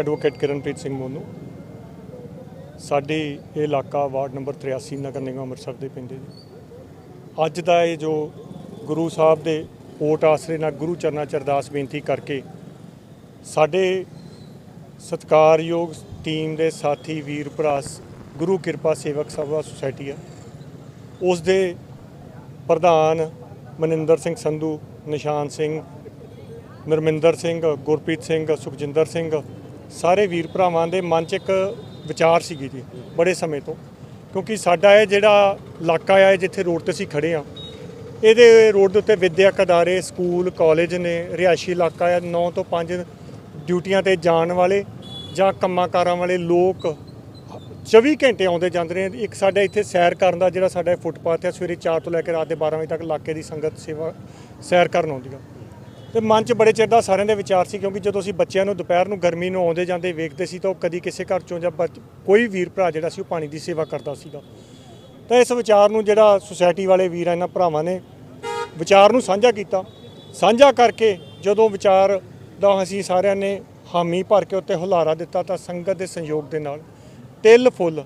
Advocate Kiranpreet Singh Monu. ਸਾਡੇ ਇਹ ਇਲਾਕਾ ਵਾਰਡ ਨੰਬਰ 83 ਨਗਰ ਨਿਗਮ ਅੰਮ੍ਰਿਤਸਰ ਦੇ ਪੈਂਦੇ ਜੀ ਅੱਜ ਦਾ ਇਹ ਜੋ ਗੁਰੂ ਸਾਹਿਬ ਦੇ ਓਟ ਆਸਰੇ ਨਾਲ ਗੁਰੂ ਚਰਨਾਂ ਚ ਅਰਦਾਸ ਬੇਨਤੀ ਕਰਕੇ ਸਾਡੇ ਸਤਿਕਾਰਯੋਗ ਟੀਮ ਦੇ ਸਾਥੀ, ਵੀਰ, ਭਰਾ ਗੁਰੂ ਕਿਰਪਾ ਸੇਵਕ ਸਭਾ ਸੁਸਾਇਟੀ ਆ। ਉਸ ਦੇ ਪ੍ਰਧਾਨ ਮਨਿੰਦਰ ਸਿੰਘ ਸੰਧੂ, ਨਿਸ਼ਾਨ ਸਿੰਘ, ਨਰਮਿੰਦਰ ਸਿੰਘ, ਗੁਰਪ੍ਰੀਤ ਸਿੰਘ, ਸੁਖਜਿੰਦਰ ਸਿੰਘ ਸਾਰੇ ਵੀਰ ਭਰਾਵਾਂ ਦੇ ਮਨ 'ਚ ਇੱਕ ਵਿਚਾਰ ਸੀਗੀ ਜੀ, ਬੜੇ ਸਮੇਂ ਤੋਂ। ਕਿਉਂਕਿ ਸਾਡਾ ਇਹ ਜਿਹੜਾ ਇਲਾਕਾ ਆ ਜਿੱਥੇ ਰੋਡ ਤੇ ਅਸੀਂ ਖੜੇ ਆ ਇਹਦੇ ਰੋਡ ਦੇ ਉੱਤੇ ਵਿਦਿਅਕ ਅਦਾਰੇ, ਸਕੂਲ, ਕਾਲਜ ਨੇ, ਰਿਹਾਇਸ਼ੀ ਇਲਾਕਾ ਆ 9 ਤੋਂ 5 ਡਿਊਟੀਆਂ ਤੇ ਜਾਣ ਵਾਲੇ ਜਾਂ ਕੰਮਾਂ ਕਾਰਾਂ ਵਾਲੇ ਲੋਕ 24 ਘੰਟੇ ਆਉਂਦੇ ਜਾਂਦੇ ਨੇ। ਇੱਕ ਸਾਡੇ ਇੱਥੇ ਸੈਰ ਕਰਨ ਦਾ ਜਿਹੜਾ ਸਾਡਾ ਫੁੱਟਪਾਥ ਹੈ ਸਵੇਰੇ 4 ਤੋਂ ਲੈ ਕੇ ਰਾਤ ਦੇ 12 ਵਜੇ ਤੱਕ ਇਲਾਕੇ ਦੀ ਸੰਗਤ ਸੇਵਾ ਸੈਰ ਕਰਨ ਆਉਂਦੀ ਆ। ਤੇ ਮਨ 'ਚ ਬੜੇ ਚਿਰ ਦਾ ਸਾਰਿਆਂ ਦੇ ਵਿਚਾਰ ਸੀ, ਕਿਉਂਕਿ ਜਦੋਂ ਅਸੀਂ ਬੱਚਿਆਂ ਨੂੰ ਦੁਪਹਿਰ ਨੂੰ ਗਰਮੀ ਨੂੰ ਆਉਂਦੇ ਜਾਂਦੇ ਵੇਖਦੇ ਸੀ ਤਾਂ ਉਹ ਕਦੀ ਕਿਸੇ ਘਰ ਚੋਂ ਜਾਂ ਬੱਚ- ਕੋਈ ਵੀਰ ਭਰਾ ਜਿਹੜਾ ਸੀ ਉਹ ਪਾਣੀ ਦੀ ਸੇਵਾ ਕਰਦਾ ਸੀਗਾ। ਤਾਂ ਇਸ ਵਿਚਾਰ ਨੂੰ ਜਿਹੜਾ ਸੁਸਾਇਟੀ ਵਾਲੇ ਵੀਰ ਇਹਨਾਂ ਭਰਾਵਾਂ ਨੇ ਵਿਚਾਰ ਨੂੰ ਸਾਂਝਾ ਕੀਤਾ। ਸਾਂਝਾ ਕਰਕੇ ਜਦੋਂ ਵਿਚਾਰ ਦਾ ਅਸੀਂ ਸਾਰਿਆਂ ਨੇ ਹਾਮੀ ਭਰ ਕੇ ਉੱਤੇ ਹੁਲਾਰਾ ਦਿੱਤਾ ਤਾਂ ਸੰਗਤ ਦੇ ਸੰਯੋਗ ਦੇ ਨਾਲ ਤਿਲ, ਫੁੱਲ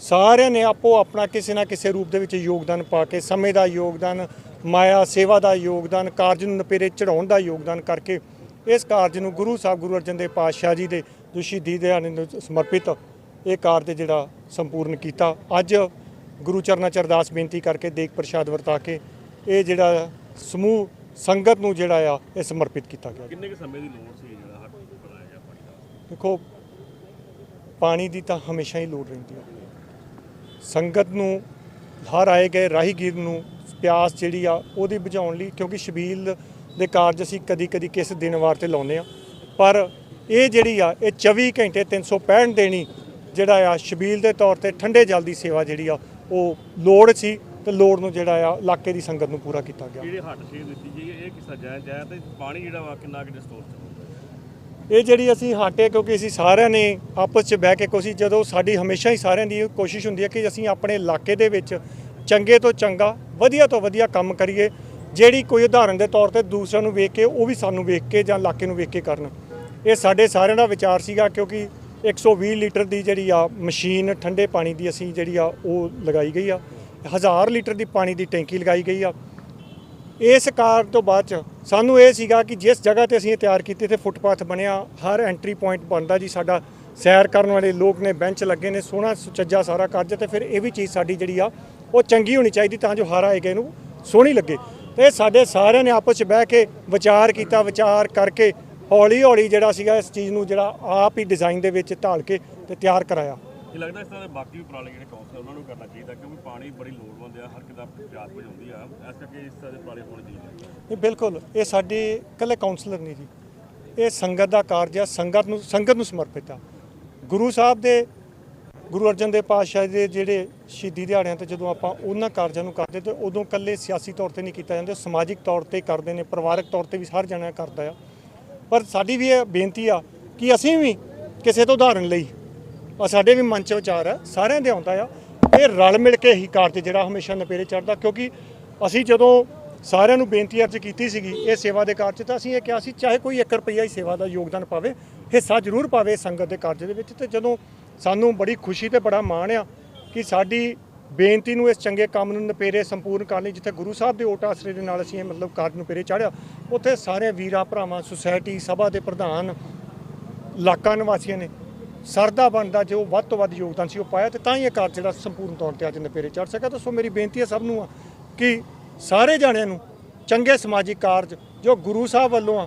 ਸਾਰਿਆਂ ਨੇ ਆਪੋ ਆਪਣਾ ਕਿਸੇ ਨਾ ਕਿਸੇ ਰੂਪ ਦੇ ਵਿੱਚ ਯੋਗਦਾਨ ਪਾ ਕੇ ਸਮੇਂ ਦਾ ਯੋਗਦਾਨ ਮਾਇਆ ਸੇਵਾ ਦਾ ਯੋਗਦਾਨ ਕਾਰਜ ਨੂੰ ਨਪੇਰੇ ਚੜਾਉਣ ਦਾ ਯੋਗਦਾਨ ਕਰਕੇ ਇਸ ਕਾਰਜ ਨੂੰ ਗੁਰੂ ਸਾਹਿਬ ਗੁਰੂ ਅਰਜਨ ਦੇਵ ਪਾਤਸ਼ਾਹ ਜੀ ਦੇ ਸ਼ਹੀਦੀ ਦਿਹਾੜੇ ਨੂੰ ਸਮਰਪਿਤ ਇਹ ਕਾਰਜ ਜਿਹੜਾ ਸੰਪੂਰਨ ਕੀਤਾ। ਅੱਜ ਗੁਰੂ ਚਰਨਾਂ ਚ ਅਰਦਾਸ ਬੇਨਤੀ ਕਰਕੇ ਦੇਗ ਪ੍ਰਸ਼ਾਦ ਵਰਤਾ ਕੇ ਇਹ ਜਿਹੜਾ ਸਮੂਹ ਸੰਗਤ ਨੂੰ ਜਿਹੜਾ ਆ ਇਹ ਸਮਰਪਿਤ ਕੀਤਾ ਗਿਆ। ਕਿੰਨੇ ਕੁ ਸਮੇਂ ਦੀ ਲੋੜ ਸੀ ਜਿਹੜਾ ਹੱਟ ਬਣਾਇਆ ਗਿਆ ਪਾਣੀ ਦਾ? ਦੇਖੋ ਪਾਣੀ ਦੀ ਤਾਂ ਹਮੇਸ਼ਾ ਹੀ ਲੋੜ ਰਹਿੰਦੀ ਹੈ ਸੰਗਤ ਨੂੰ ਹਰ ਆਏ ਗਏ ਰਾਹੀਗੀਰ ਨੂੰ ਪਿਆਸ ਜਿਹੜੀ ਆ ਉਹਦੀ ਬੁਝਾਉਣ ਲਈ ਕਿਉਂਕਿ ਸ਼ਬੀਲ ਦੇ ਕਾਰਜ ਅਸੀਂ ਕਦੀ ਕਦੀ ਕਿਸ ਦਿਨ ਵਾਰ ਤੇ ਲਾਉਂਦੇ ਆ। ਪਰ ਇਹ ਜਿਹੜੀ ਆ ਇਹ 24 ਘੰਟੇ 365 ਦੇਣੀ ਜਿਹੜਾ ਆ ਸ਼ਬੀਲ ਦੇ ਤੌਰ ਤੇ ਠੰਡੇ ਜਲ ਦੀ ਸੇਵਾ ਜਿਹੜੀ ਆ ਉਹ ਲੋੜ ਸੀ ਤੇ ਲੋੜ ਨੂੰ ਜਿਹੜਾ ਆ ਇਲਾਕੇ ਦੀ ਸੰਗਤ ਨੂੰ ਪੂਰਾ ਕੀਤਾ ਗਿਆ। ਜਿਹੜੇ ਹੱਟ ਛੇ ਦਿੱਤੀ ਜੀ ਇਹ ਕਿਸਾ ਜਾਇਜ਼ ਜਾਇਜ਼ ਤੇ ਪਾਣੀ ਜਿਹੜਾ ਵਾ ਕਿੰਨਾ ਕਿ ਸਟੋਰ ਚ ਹੁੰਦਾ ਇਹ ਜਿਹੜੀ ਅਸੀਂ ਹਾਟੇ ਕਿਉਂਕਿ ਅਸੀਂ ਸਾਰਿਆਂ ਨੇ ਆਪਸ 'ਚ ਬਹਿ ਕੇ ਕੋਸ਼ਿਸ਼ ਜਦੋਂ ਸਾਡੀ ਹਮੇਸ਼ਾ ਹੀ ਸਾਰਿਆਂ ਦੀ ਕੋਸ਼ਿਸ਼ ਹੁੰਦੀ ਹੈ ਕਿ ਅਸੀਂ ਆਪਣੇ ਇਲਾਕੇ ਦੇ ਵਿੱਚ ਚੰਗੇ ਤੋਂ ਚੰਗਾ ਵਧੀਆ ਤੋਂ ਵਧੀਆ ਕੰਮ ਕਰੀਏ, ਜਿਹੜੀ ਕੋਈ ਉਦਾਹਰਨ ਦੇ ਤੌਰ ਤੇ ਦੂਸਰਿਆਂ ਨੂੰ ਵੇਖ ਕੇ, ਉਹ ਵੀ ਸਾਨੂੰ ਵੇਖ ਕੇ ਜਾਂ ਇਲਾਕੇ ਨੂੰ ਵੇਖ ਕੇ ਕਰਨ। ਇਹ ਸਾਡੇ ਸਾਰਿਆਂ ਦਾ ਵਿਚਾਰ ਸੀਗਾ, ਕਿਉਂਕਿ 120 ਲੀਟਰ ਦੀ ਜਿਹੜੀ ਆ ਮਸ਼ੀਨ, ਠੰਡੇ ਪਾਣੀ ਦੀ ਅਸੀਂ ਜਿਹੜੀ ਆ ਉਹ ਲਗਾਈ ਗਈ ਆ। 1000 ਲੀਟਰ ਦੀ ਪਾਣੀ ਦੀ ਟੈਂਕੀ ਲਗਾਈ ਗਈ ਆ। ਇਸ ਕਾਰ ਤੋਂ ਬਾਅਦ ਚ ਸਾਨੂੰ ਇਹ ਸੀਗਾ ਕਿ ਜਿਸ ਜਗ੍ਹਾ ਤੇ ਅਸੀਂ ਇਹ ਤਿਆਰ ਕੀਤੀ ਤੇ ਫੁੱਟਪਾਥ ਬਣਿਆ। ਹਰ ਐਂਟਰੀ ਪੁਆਇੰਟ ਬਣਦਾ ਜੀ ਸਾਡਾ। ਸੈਰ ਕਰਨ ਵਾਲੇ ਲੋਕ ਨੇ, ਬੈਂਚ ਲੱਗੇ ਨੇ, ਸੋਹਣਾ ਸੁਚੱਜਾ ਸਾਰਾ ਕਾਰਜ, ਤੇ ਫਿਰ ਇਹ ਵੀ ਚੀਜ਼ ਸਾਡੀ ਜਿਹੜੀ ਆ ਉਹ ਚੰਗੀ ਹੋਣੀ ਚਾਹੀਦੀ ਤਾਂ ਜੋ ਹਰ ਆਏ ਗਏ ਨੂੰ ਸੋਹਣੀ ਲੱਗੇ। ਤੇ ਇਹ ਸਾਡੇ ਸਾਰਿਆਂ ਨੇ ਆਪਸ ਚ ਬਹਿ ਕੇ ਵਿਚਾਰ ਕੀਤਾ ਵਿਚਾਰ ਕਰਕੇ ਹੌਲੀ ਹੌਲੀ ਜਿਹੜਾ ਸੀਗਾ ਇਸ ਚੀਜ਼ ਨੂੰ ਜਿਹੜਾ ਆਪ ਹੀ ਡਿਜ਼ਾਈਨ ਦੇ ਵਿੱਚ ਢਾਲ ਕੇ ਤੇ ਤਿਆਰ ਕਰਾਇਆ। ਇਹ ਲੱਗਦਾ ਇਸ ਤਰ੍ਹਾਂ ਦੇ ਬਾਕੀ ਵੀ ਉਪਰਾਲੇ ਜਿਹੜੇ ਕੌਂਸਲ ਉਹਨਾਂ ਨੂੰ ਕਰਨਾ ਚਾਹੀਦਾ ਕਿਉਂਕਿ ਪਾਣੀ ਬੜੀ ਲੋੜਵੰਦ ਆ ਹਰ ਕਿਦਾ ਪਿਆਸ ਬੁਝਾਉਂਦੀ ਆ। ਇਸ ਕਰਕੇ ਇਸ ਤਰ੍ਹਾਂ ਦੇ ਉਪਰਾਲੇ ਹੋਣੇ ਚਾਹੀਦੇ ਇਹ ਬਿਲਕੁਲ। ਇਹ ਸਾਡੇ ਇਕੱਲੇ ਕਾਉਂਸਲਰ ਨਹੀਂ ਜੀ। ਇਹ ਸੰਗਤ ਦਾ ਕਾਰਜ ਆ ਸੰਗਤ ਨੂੰ ਸੰਗਤ ਨੂੰ ਸਮਰਪਿਤ ਆ। ਗੁਰੂ ਸਾਹਿਬ ਦੇ ਗੁਰੂ ਅਰਜਨ ਦੇਵ ਪਾਤਸ਼ਾਹ ਦੇ ਜਿਹੜੇ ਸ਼ਹੀਦੀ ਦਿਹਾੜਿਆਂ ਤੇ ਜਦੋਂ ਆਪਾਂ ਉਹਨਾਂ ਕਾਰਜਾਂ ਨੂੰ ਕਰਦੇ ਤੇ ਉਦੋਂ ਇਕੱਲੇ ਸਿਆਸੀ ਤੌਰ ਤੇ ਨਹੀਂ ਕੀਤਾ ਜਾਂਦਾ, ਸਮਾਜਿਕ ਤੌਰ ਤੇ ਕਰਦੇ ਨੇ, ਪਰਿਵਾਰਕ ਤੌਰ ਤੇ ਵੀ ਹਰ ਜਣਾ ਕਰਦਾ ਆ। ਪਰ ਸਾਡੀ ਵੀ ਇਹ ਬੇਨਤੀ ਆ ਕਿ ਅਸੀਂ ਵੀ ਕਿਸੇ ਤੋਂ ਉਦਾਹਰਣ ਲਈ, ਆ ਸਾਡੇ ਵੀ ਮਨ ਚ ਵਿਚਾਰ ਆ, ਸਾਰਿਆਂ ਦੇ ਆਉਂਦਾ ਆ, ਇਹ ਰਲ ਮਿਲ ਕੇ ਹੀ ਕਾਰਜ ਜਿਹੜਾ ਹਮੇਸ਼ਾ ਨਪੇਰੇ ਚੜਦਾ ਕਿਉਂਕਿ ਅਸੀਂ ਜਦੋਂ ਸਾਰਿਆਂ ਨੂੰ ਬੇਨਤੀ ਅਰਜ਼ ਕੀਤੀ ਸੀਗੀ ਇਹ ਸੇਵਾ ਦੇ ਕਾਰਜ ਤਾਂ ਅਸੀਂ ਇਹ ਕਿਹਾ ਸੀ, ਚਾਹੇ ਕੋਈ 1 ਰੁਪਈਆ ਹੀ ਸੇਵਾ ਦਾ ਯੋਗਦਾਨ ਪਾਵੇ, ਹਿੱਸਾ ਜ਼ਰੂਰ ਪਾਵੇ ਸੰਗਤ ਦੇ ਕਾਰਜ ਦੇ ਵਿੱਚ, ਤੇ ਜਦੋਂ ਸਾਨੂੰ ਬੜੀ ਖੁਸ਼ੀ ਤੇ ਬੜਾ ਮਾਣ ਆ ਕਿ ਸਾਡੀ ਬੇਨਤੀ ਨੂੰ ਇਸ ਚੰਗੇ ਕੰਮ ਨੂੰ ਨਪੇਰੇ ਸੰਪੂਰਨ ਕਰਨ ਲਈ ਜਿੱਥੇ ਗੁਰੂ ਸਾਹਿਬ ਦੇ ਓਟ ਆਸਰੇ ਦੇ ਨਾਲ ਅਸੀਂ ਇਹ ਮਤਲਬ ਕਾਰਜ ਨੂੰ ਪੇਰੇ ਚਾੜਿਆ ਉੱਥੇ ਸਾਰੇ ਵੀਰਾਂ, ਭਰਾਵਾਂ, ਸੁਸਾਇਟੀ, ਸਭਾ ਦੇ ਪ੍ਰਧਾਨ, ਇਲਾਕਾ ਨਿਵਾਸੀਆਂ ਨੇ ਸਰਦਾ ਬਣਦਾ ਜੋ ਵੱਧ ਤੋਂ ਵੱਧ ਯੋਗਦਾਨ ਸੀ ਉਹ ਪਾਇਆ ਤੇ ਤਾਂ ਹੀ ਇਹ ਕਾਰਜ ਜਿਹੜਾ ਸੰਪੂਰਨ ਤੌਰ ਤੇ ਅੱਜ ਨਪੇਰੇ ਚੜ ਸਕਿਆ। ਤਾਂ ਸੋ ਮੇਰੀ ਬੇਨਤੀ ਹੈ ਸਭ ਨੂੰ ਆ ਕਿ ਸਾਰੇ ਜਾਣਿਆਂ ਨੂੰ ਚੰਗੇ ਸਮਾਜਿਕ ਕਾਰਜ ਜੋ ਗੁਰੂ ਸਾਹਿਬ ਵੱਲੋਂ ਆ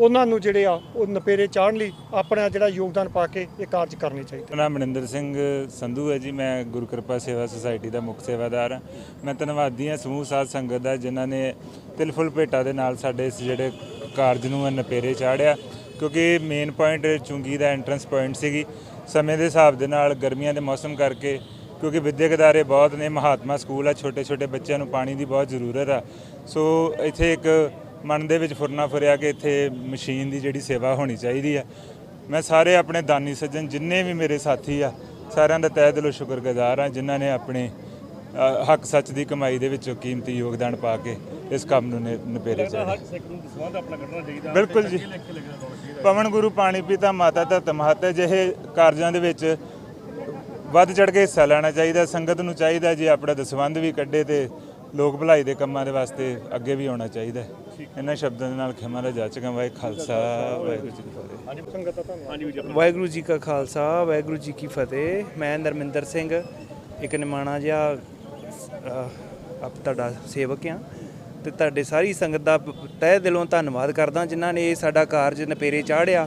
ਉਹਨਾਂ ਨੂੰ ਜਿਹੜੇ ਆ, ਉਹ ਨਪੇਰੇ ਚਾੜਨ ਲਈ ਆਪਣਾ ਜਿਹੜਾ ਯੋਗਦਾਨ ਪਾ ਕੇ ਇਹ ਕਾਰਜ ਕਰਨੀ ਚਾਹੀਦੇ ਮੇਰਾ ਨਾਮ ਮਨਿੰਦਰ ਸਿੰਘ ਸੰਧੂ ਹੈ ਜੀ, ਮੈਂ ਗੁਰੂ ਕਿਰਪਾ ਸੇਵਾ ਸੁਸਾਇਟੀ ਦਾ ਮੁੱਖ ਸੇਵਾਦਾਰ ਹਾਂ। ਮੈਂ ਧੰਨਵਾਦੀ ਹਾਂ ਸਮੂਹ ਸਾਧ ਸੰਗਤ ਦਾ, ਜਿਨ੍ਹਾਂ ਨੇ ਤਿਲਫੁਲ ਭੇਟਾ ਦੇ ਨਾਲ ਸਾਡੇ ਇਸ ਜਿਹੜੇ ਕਾਰਜ ਨੂੰ ਨਪੇਰੇ ਚਾੜਿਆ ਕਿਉਂਕਿ ਮੇਨ ਪੁਆਇੰਟ ਚੁੰਗੀ ਦਾ ਐਂਟਰੈਂਸ ਪੁਆਇੰਟ ਸੀਗੀ। ਸਮੇਂ ਦੇ ਹਿਸਾਬ ਦੇ ਨਾਲ ਗਰਮੀਆਂ ਦੇ ਮੌਸਮ ਕਰਕੇ, ਕਿਉਂਕਿ ਵਿਦਿਅਕ ਅਦਾਰੇ ਬਹੁਤ ਨੇ, ਮਹਾਤਮਾ ਸਕੂਲ ਆ ਛੋਟੇ ਛੋਟੇ ਬੱਚਿਆਂ ਨੂੰ ਪਾਣੀ ਦੀ ਬਹੁਤ ਜ਼ਰੂਰਤ ਆ। ਸੋ ਇੱਥੇ ਇੱਕ ਮਨ ਦੇ ਵਿੱਚ ਫੁਰਨਾ ਫੁਰਿਆ ਕਿ ਇੱਥੇ ਮਸ਼ੀਨ ਦੀ ਜਿਹੜੀ ਸੇਵਾ ਹੋਣੀ ਚਾਹੀਦੀ ਆ। ਮੈਂ ਸਾਰੇ ਆਪਣੇ ਦਾਨੀ ਸੱਜਣ ਜਿੰਨੇ ਵੀ ਮੇਰੇ ਸਾਥੀ ਆ ਸਾਰਿਆਂ ਦਾ ਤਹਿ ਦਿਲੋਂ ਸ਼ੁਕਰਗੁਜ਼ਾਰ ਆ ਜਿਨ੍ਹਾਂ ਨੇ ਆਪਣੇ ਹੱਕ ਸੱਚ ਦੀ ਕਮਾਈ ਦੇ ਵਿੱਚੋਂ ਕੀਮਤੀ ਯੋਗਦਾਨ ਪਾ ਕੇ ਇਸ ਕੰਮ ਨੂੰ ਨਿਪੇਰੇ ਚਾਹੀਦਾ। ਬਿਲਕੁਲ ਜੀ। ਪਵਨ ਗੁਰੂ ਪਾਣੀ ਪੀਤਾ ਮਾਤਾ ਧਰਤ ਮਹਤ ਜਿਹੇ ਕਾਰਜਾਂ ਦੇ ਵਿੱਚ ਵੱਧ ਚੜ ਕੇ ਹਿੱਸਾ ਲੈਣਾ ਚਾਹੀਦਾ ਸੰਗਤ ਨੂੰ ਚਾਹੀਦਾ ਜੀ ਆਪਣਾ ਦਸਵੰਧ ਵੀ ਕੱਢੇ ਤੇ ਲੋਕ ਭਲਾਈ ਦੇ ਕੰਮਾਂ ਦੇ ਵਾਸਤੇ ਅੱਗੇ ਵੀ ਆਉਣਾ ਚਾਹੀਦਾ। ਹੈ। ਇਹਨਾਂ ਸ਼ਬਦਾਂ ਦੇ ਨਾਲ ਖਿਮਾ ਦਾ ਜਾਚਕਾਂ ਵਾਹਿ ਖਾਲਸਾ ਵਾਹਿਗੁਰੂ ਜੀ ਕੀ ਫਤਿਹ। ਹਾਂਜੀ ਸੰਗਤ ਹਾਂਜੀ ਜੀ ਵਾਹਿਗੁਰੂ ਜੀ ਕਾ ਖਾਲਸਾ ਵਾਹਿਗੁਰੂ ਜੀ ਕੀ ਫਤਿਹ। ਮੈਂ ਨਰਮਿੰਦਰ ਸਿੰਘ ਇੱਕ ਨਿਮਾਣਾ ਜਿਹਾ ਆਪ ਤੁਹਾਡਾ ਸੇਵਕ ਆ ਤੇ ਤੁਹਾਡੇ ਸਾਰੀ ਸੰਗਤ ਦਾ ਤਹਿ ਦਿਲੋਂ ਧੰਨਵਾਦ ਕਰਦਾ ਜਿਨ੍ਹਾਂ ਨੇ ਇਹ ਸਾਡਾ ਕਾਰਜ ਨਪੇਰੇ ਚਾੜਿਆ।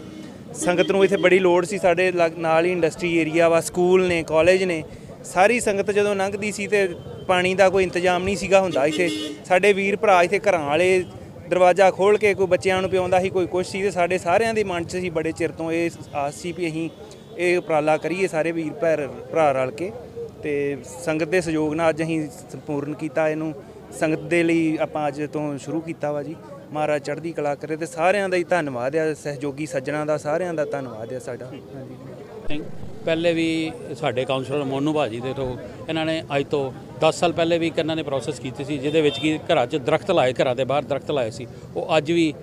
ਸੰਗਤ ਨੂੰ ਇੱਥੇ ਬੜੀ ਲੋੜ ਸੀ ਸਾਡੇ ਨਾਲ ਹੀ ਇੰਡਸਟਰੀ ਏਰੀਆ ਵਾ ਸਕੂਲ ਨੇ ਕਾਲਜ ਨੇ। ਸਾਰੀ ਸੰਗਤ ਜਦੋਂ ਲੰਘਦੀ ਸੀ ਤੇ ਪਾਣੀ ਦਾ ਕੋਈ ਇੰਤਜ਼ਾਮ ਨਹੀਂ ਸੀਗਾ ਹੁੰਦਾ ਇੱਥੇ। ਸਾਡੇ ਵੀਰ ਭਰਾ ਇੱਥੇ ਘਰਾਂ ਵਾਲੇ ਦਰਵਾਜ਼ਾ ਖੋਲ ਕੇ ਕੋਈ ਬੱਚਿਆਂ ਨੂੰ ਪਿਆਉਂਦਾ ਸੀ, ਕੋਈ ਕੁਛ ਸੀ ਤੇ ਸਾਡੇ ਸਾਰਿਆਂ ਦੇ ਮਨ 'ਚ ਸੀ ਬੜੇ ਚਿਰ ਤੋਂ ਇਹ ਆਸ ਸੀ ਵੀ ਅਸੀਂ ਇਹ ਉਪਰਾਲਾ ਕਰੀਏ ਸਾਰੇ ਵੀਰ ਭੈਰ, ਭਰਾ ਰਲ ਕੇ ਤੇ ਸੰਗਤ ਦੇ ਸਹਿਯੋਗ ਨਾਲ ਅੱਜ ਅਸੀਂ ਸੰਪੂਰਨ ਕੀਤਾ ਇਹਨੂੰ। ਸੰਗਤ ਦੇ ਲਈ ਆਪਾਂ ਅੱਜ ਤੋਂ ਸ਼ੁਰੂ ਕੀਤਾ ਵਾ ਜੀ। ਮਹਾਰਾਜ ਚੜ੍ਹਦੀ ਕਲਾ ਕਰੇ ਤੇ ਸਾਰਿਆਂ ਦਾ ਹੀ ਧੰਨਵਾਦ ਆ, ਸਹਿਯੋਗੀ ਸੱਜਣਾ ਦਾ ਸਾਰਿਆਂ ਦਾ ਧੰਨਵਾਦ ਆ ਸਾਡਾ। ਹਾਂਜੀ। ਸਿੰਘ ਪਹਿਲੇ ਵੀ ਸਾਡੇ ਕਾਉਂਸਲਰ ਮੋਨੂ ਭਾਜੀ ਦੇ ਤੋਂ ਇਹਨਾਂ ਨੇ ਅੱਜ ਤੋਂ 10 ਸਾਲ ਪਹਿਲੇ ਵੀ ਇੱਕ ਇਹਨਾਂ ਨੇ ਪ੍ਰੋਸੈਸ ਕੀਤੀ ਸੀ, ਜਿਹਦੇ ਵਿੱਚ ਕੀ ਘਰਾਂ 'ਚ ਦਰਖਤ ਲਾਏ, ਘਰਾਂ ਦੇ ਬਾਹਰ ਦਰਖਤ ਲਾਏ ਸੀ। ਉਹ ਅੱਜ ਵੀ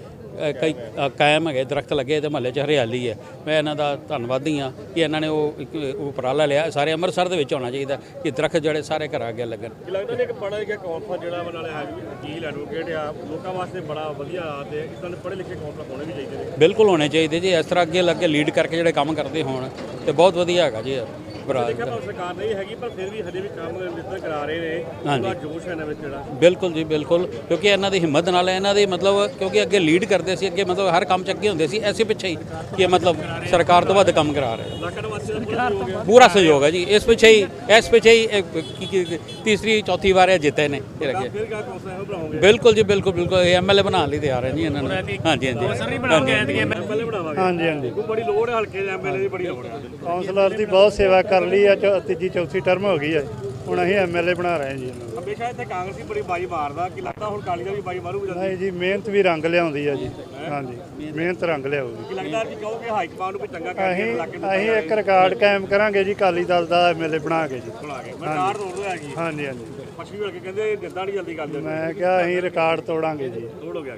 ਕਈ ਕਾਇਮ ਹੈਗੇ ਦਰਖਤ ਲੱਗੇ ਤੇ ਮਹੱਲੇ 'ਚ ਹਰਿਆਲੀ ਹੈ। ਮੈਂ ਇਹਨਾਂ ਦਾ ਧੰਨਵਾਦੀ ਹਾਂ ਕਿ ਇਹਨਾਂ ਨੇ ਉਹ ਇੱਕ ਉਪਰਾਲਾ ਲਿਆ। ਸਾਰੇ ਅੰਮ੍ਰਿਤਸਰ ਦੇ ਵਿੱਚ ਹੋਣਾ ਚਾਹੀਦਾ ਕਿ ਦਰਖਤ ਜਿਹੜੇ ਸਾਰੇ ਘਰਾਂ ਅੱਗੇ ਲੱਗਣ। ਲੱਗਦਾ ਨਹੀਂ ਕਿ ਪੜ੍ਹਾ ਲਿਖਿਆ ਕੌਂਸਲਰ ਜਿਹੜਾ ਵਾ ਨਾਲੇ ਵਕੀਲ ਐਡਵੋਕੇਟ ਆ ਲੋਕਾਂ ਵਾਸਤੇ ਬੜਾ ਵਧੀਆ ਆ ਤੇ ਇਦਾਂ ਦੇ ਪੜ੍ਹੇ ਲਿਖੇ ਕੌਂਸਲਰ ਹੋਣੇ ਵੀ ਚਾਹੀਦੇ ਨੇ। ਬਿਲਕੁਲ ਹੋਣੇ ਚਾਹੀਦੇ ਜੀ। ਇਸ ਤਰ੍ਹਾਂ ਅੱਗੇ ਲੱਗ ਕੇ ਲੀਡ ਕਰਕੇ ਜਿਹੜੇ ਕੰਮ ਕਰਦੇ ਹੋਣ ਤੇ ਬਹੁਤ ਵਧੀਆ ਹੈਗਾ ਜੀ। ਉਪਰਾਲਾ ਦੇਖਿਆ ਭਾਵੇਂ ਸਰਕਾਰ ਨਹੀਂ ਹੈਗੀ ਪਰ ਫਿਰ ਵੀ ਹਜੇ ਵੀ ਕੰਮ ਨਿਰੰਤਰ ਕਰਾ ਰਹੇ ਨੇ। ਹਾਂਜੀ। ਪੂਰਾ ਜੋਸ਼ ਹੈ ਇਹਨਾਂ ਵਿੱਚ ਜਿਹੜਾ। ਬਿਲਕੁਲ ਜੀ ਬਿਲਕੁਲ। ਕਿਉਂਕਿ ਇਹਨਾਂ ਦੀ ਹਿੰਮਤ ਨਾਲ ਇਹਨਾਂ ਦੇ ਮਤਲਬ ਕਿਉਂਕਿ ਅੱਗੇ ਲੀਡ ਕਰਦੇ ਸੀ ਅੱਗੇ ਮਤਲਬ ਹਰ ਕੰਮ ਚ ਅੱਗੇ ਹੁੰਦੇ ਸੀ ਐਸੇ ਪਿੱਛੇ ਹੀ ਕਿ ਇਹ ਮਤਲਬ ਸਰਕਾਰ ਤੋਂ ਵੱਧ ਕੰਮ ਕਰਾ ਰਹੇ ਦਾ ਪੂਰਾ ਸਹਿਯੋਗ ਹੈ। ਪੂਰਾ ਸਹਿਯੋਗ ਹੈ ਜੀ। ਇਸ ਪਿੱਛੇ ਹੀ ਇਸ ਪਿੱਛੇ ਹੀ ਇਹ ਕੀ- ਕੀ- ਤੀਸਰੀ ਚੌਥੀ ਵਾਰ ਇਹ ਜਿੱਤੇ ਨੇ ਅੱਗੇ ਫਿਰ ਕਾ ਕੌਂਸਲਰ ਇਹੋ ਬਣਾਉਂਗੇ ਬਿਲਕੁਲ ਜੀ ਬਿਲਕੁਲ ਬਿਲਕੁਲ। ਇਹ ਐਮਐਲਏ ਬਣਾਉਣ ਲਈ ਤਿਆਰ ਹੈ ਜੀ ਇਹਨਾਂ ਨੂੰ। ਹਾਂਜੀ ਹਾਂਜੀ। ਹਾਂਜੀ ਐਮਐਲਏ ਬਣਾਵਾਂਗੇ। ਹਾਂਜੀ ਬੜੀ ਲੋੜ ਹੈ ਹਲਕੇ ਦੇ ਐਮਐਲਏ ਦੀ ਬੜੀ ਲੋੜ ਹੈ। ਕਾਉਂਸਲਰ ਦੀ ਬਹੁਤ ਸੇਵਾ ਕਰ ਲਈ ਆ ਚੌ- ਤੀਜੀ ਚੌਥੀ ਟਰਮ ਹੋ ਗਈ ਆ। ਹੁਣ ਅਸੀਂ ਐਮਐਲਏ ਬਣਾ ਰਹੇ ਹਾਂ ਜੀ ਇਹਨਾਂ। ਨੂੰ। ਹਮੇਸ਼ਾ ਇੱਥੇ ਕਾਂਗਰਸੀ ਬੜੀ ਬਾਜੀ ਮਾਰਦਾ ਕਿ ਲੱਗਦਾ ਹੁਣ ਕਾਲੀ ਦਾ ਵੀ ਬਾਜੀ ਮਾਰੂਗਾ ਜਲਦੀ ਨਹੀਂ ਜੀ ਮਿਹਨਤ ਵੀ ਰੰਗ ਲਿਆਉਂਦੀ ਆ ਜੀ। ਹਾਂਜੀ ਮਿਹਨਤ ਰੰਗ ਲਿਆਊਗੀ। ਕਿ ਲੱਗਦਾ ਕਿ ਕਹੋਗੇ ਹਾਈ ਕਮਾਂਡ ਨੂੰ ਕੋਈ ਚੰਗਾ ਕਰਕੇ ਅਸੀਂ ਇਲਾਕੇ ਨੂੰ ਅਸੀਂ ਇੱਕ ਰਿਕਾਰਡ ਕਾਇਮ ਕਰਾਂਗੇ ਜੀ ਅਕਾਲੀ ਦਲ ਦਾ ਐਮਐਲਏ ਬਣਾ ਕੇ ਜੀ। ਬਣਾ ਕੇ। ਮੈਂ ਕਾਰ ਤੋੜ ਰਿਹਾ ਜੀ। ਹਾਂਜੀ ਹਾਂਜੀ। ਪਛੀ ਹਲਕੇ ਕਹਿੰਦੇ ਜਿੱਦਾਂ ਨਹੀਂ ਜਲਦੀ ਕਰਦੇ ਮੈਂ ਕਿਹਾ ਅਸੀਂ ਰਿਕਾਰਡ ਤੋੜਾਂਗੇ ਜੀ। ਤੋੜ ਹੋ ਗਿਆ